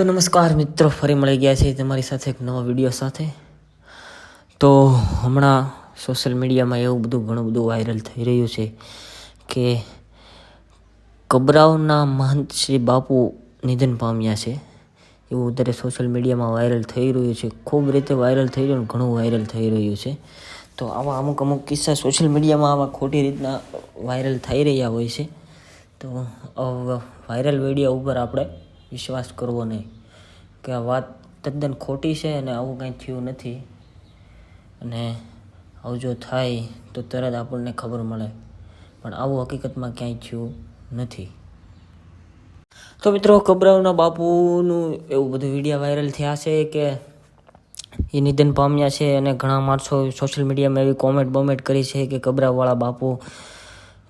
તો નમસ્કાર મિત્રો, ફરી મળી ગયા છે તમારી સાથે એક નવા વીડિયો સાથે. તો હમણાં સોશિયલ મીડિયામાં એવું બધું ઘણું બધું વાયરલ થઈ રહ્યું છે કે કબરાઓના મહંત શ્રી બાપુ નિધન પામ્યા છે. એવું અત્યારે સોશિયલ મીડિયામાં વાયરલ થઈ રહ્યું છે. ખૂબ રીતે વાયરલ થઈ રહ્યું ઘણું વાયરલ થઈ રહ્યું છે. તો આવા અમુક અમુક કિસ્સા સોશિયલ મીડિયામાં આવા ખોટી રીતના વાયરલ થઈ રહ્યા હોય છે. તો વાયરલ વીડિયો ઉપર આપણે વિશ્વાસ કરવો નહીં. કે આ વાત તદ્દન ખોટી છે અને આવું કાંઈ થયું નથી. અને આવું જો થાય તો તરત આપણને ખબર મળે. પણ આવું હકીકતમાં ક્યાંય થયું નથી. તો મિત્રો કબરાવના બાપુનું એવું બધું વિડીયા વાયરલ થયા છે કે એ નિધન પામ્યા છે અને ઘણા માણસો સોશિયલ મીડિયામાં એવી કોમેન્ટ બોમેન્ટ કરી છે કે કબરાવાળા બાપુ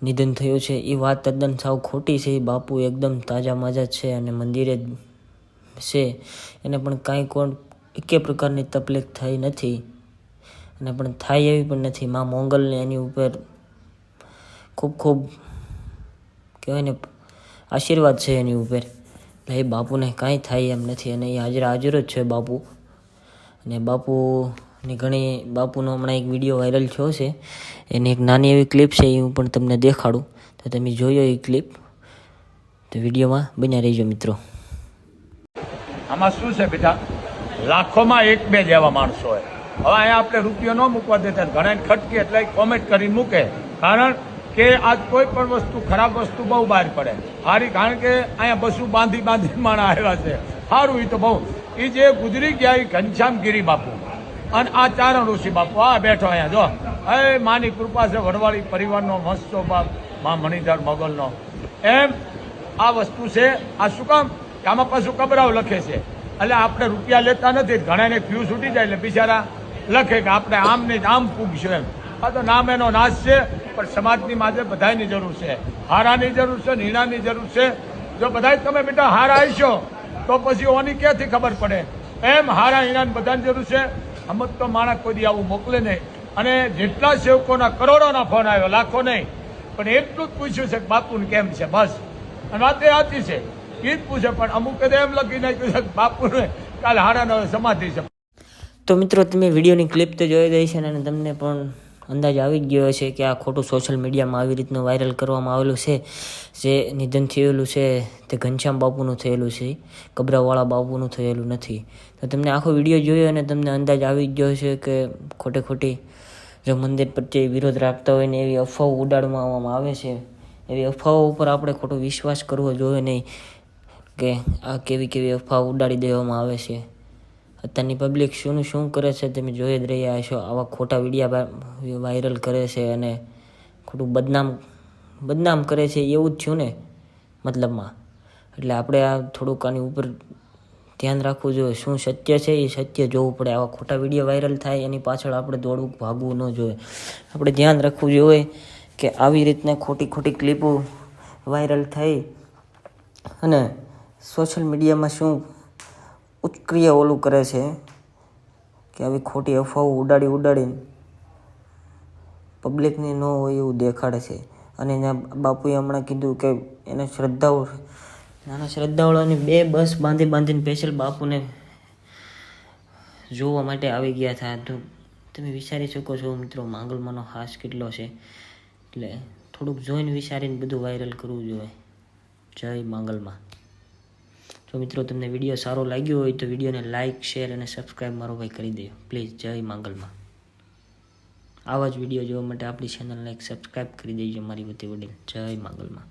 નિધન થયું છે. એ વાત તદ્દન સાવ ખોટી છે. એ બાપુ એકદમ તાજા માજા છે અને મંદિરે છે. એને પણ કાંઈ કોણ, એકે પ્રકારની તકલીફ થઈ નથી. અને પણ થાય એવી પણ નથી. મા મોંગલને એની ઉપર ખૂબ ખૂબ કહેવાય ને, આશીર્વાદ છે એની ઉપર. એટલે એ બાપુને કાંઈ થાય એમ નથી. અને એ હાજર હાજર જ છે બાપુ. અને બાપુની ઘણી બાપુનો હમણાં એક વીડિયો વાયરલ થયો છે. એની એક નાની એવી ક્લિપ છે, એ હું પણ તમને દેખાડું. તો તમે જોયો એ ક્લિપ તો વિડીયોમાં બન્યા રહીજો મિત્રો. આમાં શું છે બેટા? લાખોમાં એક બે જેવા માણસો હોય. હવે અહીંયા આપણે રૂપિયો ન મૂકવા દેતા, ઘણા ખટકી એટલે કોમેન્ટ કરીને મૂકે. કારણ કે આજ કોઈ પણ વસ્તુ, ખરાબ વસ્તુ બહુ બહાર પડે. સારી કારણ કે અહીંયા બસું બાંધી બાંધી માણા આવ્યા છે. સારું એ તો બહુ. એ જે ગુજરી ગયા એ ઘનશ્યામગીરી બાપુ. અને આ ચારણ ઋષિ બાપુ, આ બેઠો અહીંયા, જો. એ માની કૃપા છે, વડવાળી પરિવારનો મસ્તો બાપ મા મણિધર મોગલનો એમ આ વસ્તુ છે, આ શું કામ? કે આમાં પાછું કબરાવ લખે છે. એટલે આપણે રૂપિયા લેતા નથી, ઘણાને ફ્યુ છૂટી જાય એટલે બિચારા લખે કે આપણે આમ નહીં આમ પૂગશું એમ. આ તો નામ એનો નાશ છે, પણ સમાજની માટે બધાની જરૂર છે. હારાની જરૂર છે, નીણાની જરૂર છે. જો બધા તમે બેટા હારા આવીશો તો પછી ઓની ક્યાંથી ખબર પડે? એમ હારા હીણાની બધાની જરૂર છે. અમત તો માણસ કોઈ આવું મોકલે નહીં. અને જેટલા સેવકોના કરોડોના ફોન આવ્યો, લાખો નહીં. પણ એટલું જ પૂછ્યું છે કે બાપુને કેમ છે? બસ. અને વાત એ સાચી છે. એ જ પૂછે, પણ અમુકે તો એમ લખી નાખ્યું છે કે બાપુને કાલે હારાનો સમાધિ છે. તો મિત્રો, તમે વિડીયોની ક્લિપ તો જોઈ ગઈ છે અને તમને પણ અંદાજ આવી જ ગયો છે કે આ ખોટું સોશિયલ મીડિયામાં આવી રીતનું વાયરલ કરવામાં આવેલું છે. જે નિધન થયેલું છે તે ઘનશ્યામ બાપુનું થયેલું છે. કબરાવાળા બાપુનું થયેલું નથી. તો તમને આખો વીડિયો જોયો અને તમને અંદાજ આવી જ ગયો છે કે ખોટે ખોટી જો મંદિર પ્રત્યે વિરોધ રાખતા હોય ને એવી અફવાઓ ઉડાડવામાં આવે છે. એવી અફવાઓ ઉપર આપણે ખોટો વિશ્વાસ કરવો જોઈએ નહીં કે આ કેવી કેવી અફવાઓ ઉડાડી દેવામાં આવે છે. અત્યારની પબ્લિક શું શું કરે છે તમે જોઈ જ રહ્યા છો આવા ખોટા વિડીયા વાયરલ કરે છે અને ખોટું બદનામ બદનામ કરે છે એવું જ થયું ને મતલબમાં. એટલે આપણે આ થોડુંક આની ઉપર ધ્યાન રાખવું જોઈએ. શું સત્ય છે એ સત્ય જોવું પડે. આવા ખોટા વીડિયો વાયરલ થાય એની પાછળ આપણે દોડવું, ભાગવું ન જોઈએ. આપણે ધ્યાન રાખવું જોઈએ કે આવી રીતના ખોટી ખોટી ક્લિપો વાયરલ થઈ અને સોશિયલ મીડિયામાં શું ઉત્ક્રિય ઓલું કરે છે કે આવી ખોટી અફવાઓ ઉડાડી ઉડાડીને પબ્લિકને ન હોય એવું દેખાડે છે. અને એના બાપુએ હમણાં કીધું કે એને શ્રદ્ધાઓ નાના શ્રદ્ધાળુઓની બે બસ બાંધી બાંધીને સ્પેશિયલ બાપુને જોવા માટે આવી ગયા હતા. તો તમે વિચારી શકો છો મિત્રો, માંગલમાંનો હાસ કેટલો છે. એટલે થોડુંક જોઈને વિચારીને બધું વાયરલ કરવું જોઈએ. જય માંગલમાં. જો મિત્રો તમને વીડિયો સારો લાગ્યો હોય તો વિડીયોને લાઇક શેર અને સબસ્ક્રાઈબ મારો ભાઈ કરી દે પ્લીઝ જય માંગલમાં. આવા જ વીડિયો જોવા માટે આપણી ચેનલને એક સબસ્ક્રાઈબ કરી દેજો, મારી વતી વડીલ. જય માંગલમાં.